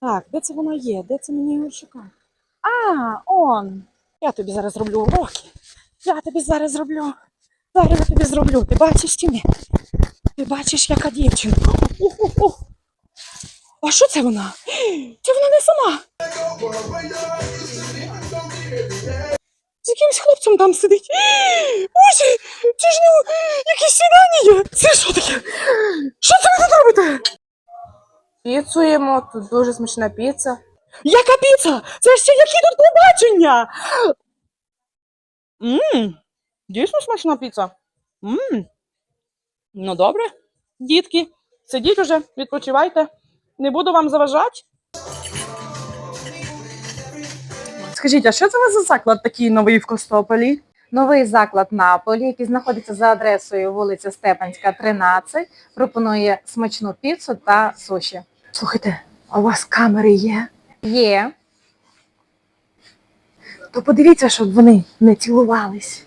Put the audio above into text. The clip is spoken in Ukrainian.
Так, де це воно є? Де це мені його шукати? А, он. Я тобі зараз зроблю уроки. Я тобі зараз зроблю. Зараз я тобі зроблю. Ти бачиш чи ні? Ти бачиш, яка дівчинка. Ух-ух-ух. А що це вона? Це вона не сама. З якимсь хлопцем там сидить. Боже, це ж ну якісь свідання. Це що таке? Що це ви тут робите? Піцу їмо, тут дуже смачна піца. Яка піца? Це ще які тут побачення? Мм, дійсно смачна піца. Мм. Ну добре, дітки, сидіть уже, відпочивайте. Не буду вам заважати. Скажіть, а що це у вас за заклад такий новий в Костополі? Новий заклад Наполі, який знаходиться за адресою вулиця Степанська, 13, пропонує смачну піцу та суші. Слухайте, а у вас камери є? Є То подивіться, щоб вони не цілувались.